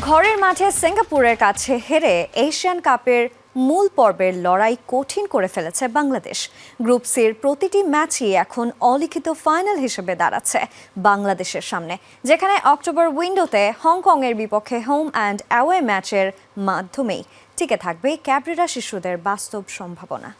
ঘরের মাঠে সিঙ্গাপুরের কাছে হেরে এশিয়ান কাপের মূল পর্বের লড়াই কঠিন করে ফেলেছে বাংলাদেশ। গ্রুপ সির প্রতিটি ম্যাচই এখন অলিখিত ফাইনাল হিসেবে দাঁড়াচ্ছে বাংলাদেশের সামনে, যেখানে অক্টোবর উইন্ডোতে হংকংয়ের বিপক্ষে হোম অ্যান্ড অ্যাওয়ে ম্যাচের মাধ্যমেই টিকে থাকবে ক্যাবরেরা শিশুদের বাস্তব সম্ভাবনা।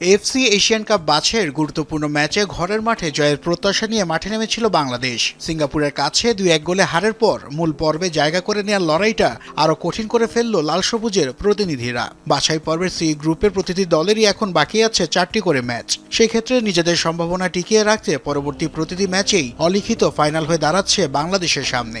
এফসি এশিয়ান কাপ বাছের গুরুত্বপূর্ণ ম্যাচে ঘরের মাঠে জয়ের প্রত্যাশা নিয়ে মাঠে নেমেছিল বাংলাদেশ। সিঙ্গাপুরের কাছে দুই এক গোলে হারের পর মূল পর্বে জায়গা করে নেওয়ার লড়াইটা আরও কঠিন করে ফেলল লাল সবুজের প্রতিনিধিরা। বাছাই পর্বের সি গ্রুপের প্রতিটি দলেরই এখন বাকি আছে চারটি করে ম্যাচ। সেই ক্ষেত্রে নিজেদের সম্ভাবনা টিকিয়ে রাখতে পরবর্তী প্রতিটি ম্যাচেই অলিখিত ফাইনাল হয়ে দাঁড়াচ্ছে বাংলাদেশের সামনে।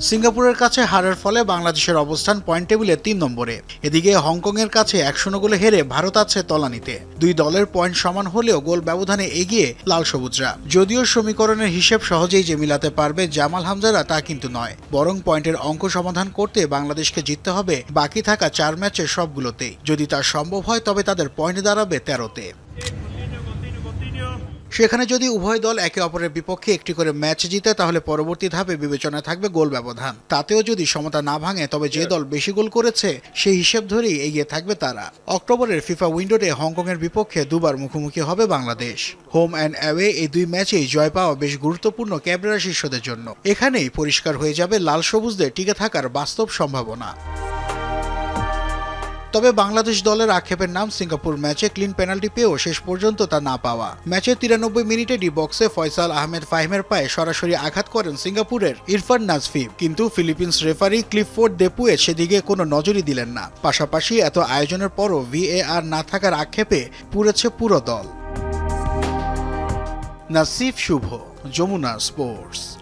সিঙ্গাপুরের কাছে হারের ফলে বাংলাদেশের অবস্থান পয়েন্ট টেবিলে তিন নম্বরে। এদিকে হংকংয়ের কাছে এক শূন্য গোলে হেরে ভারত আছে তলানিতে। দুই দলের পয়েন্ট সমান হলেও গোল ব্যবধানে এগিয়ে লাল সবুজরা। যদিও সমীকরণের হিসেব সহজেই যে মিলাতে পারবে জামাল হামজারা তা কিন্তু নয়। বরং পয়েন্টের অঙ্ক সমাধান করতে বাংলাদেশকে জিততে হবে বাকি থাকা চার ম্যাচের সবগুলোতেই। যদি তা সম্ভব হয় তবে তাদের পয়েন্ট দাঁড়াবে তেরোতে। সেখানে যদি উভয় দল একে অপরের বিপক্ষে একটি করে ম্যাচ জিতে তাহলে পরবর্তী ধাপে বিবেচনায় থাকবে গোল ব্যবধান। তাতেও যদি সমতা না ভাঙে তবে যে দল বেশি গোল করেছে সেই হিসেব ধরেই এগিয়ে থাকবে তারা। অক্টোবরের ফিফা উইন্ডোতে হংকংয়ের বিপক্ষে দুবার মুখোমুখি হবে বাংলাদেশ। হোম অ্যান্ড অ্যাওয়ে এই দুই ম্যাচেই জয় পাওয়া বেশ গুরুত্বপূর্ণ ক্যাবরেরা শিষ্যদের জন্য। এখানেই পরিষ্কার হয়ে যাবে লাল সবুজদের টিকে থাকার বাস্তব সম্ভাবনা। তবে বাংলাদেশ দলের আক্ষেপের নাম সিঙ্গাপুর ম্যাচে ক্লিন পেনাল্টি পেয়েও শেষ পর্যন্ত তা না পাওয়া। ম্যাচের তিরানব্বই মিনিটে ডি বক্সে ফয়সাল আহমেদ ফাহিমের পায়ে সরাসরি আঘাত করেন সিঙ্গাপুরের ইরফান নাজফি। কিন্তু ফিলিপিন্স রেফারি ক্লিফোর্ড দেপুয়ে সেদিকে কোনো নজরই দিলেন না। পাশাপাশি এত আয়োজনের পরও ভিএআর না থাকার আক্ষেপে পুড়েছে পুরো দল। নাসিফ শুভ, যমুনা স্পোর্টস।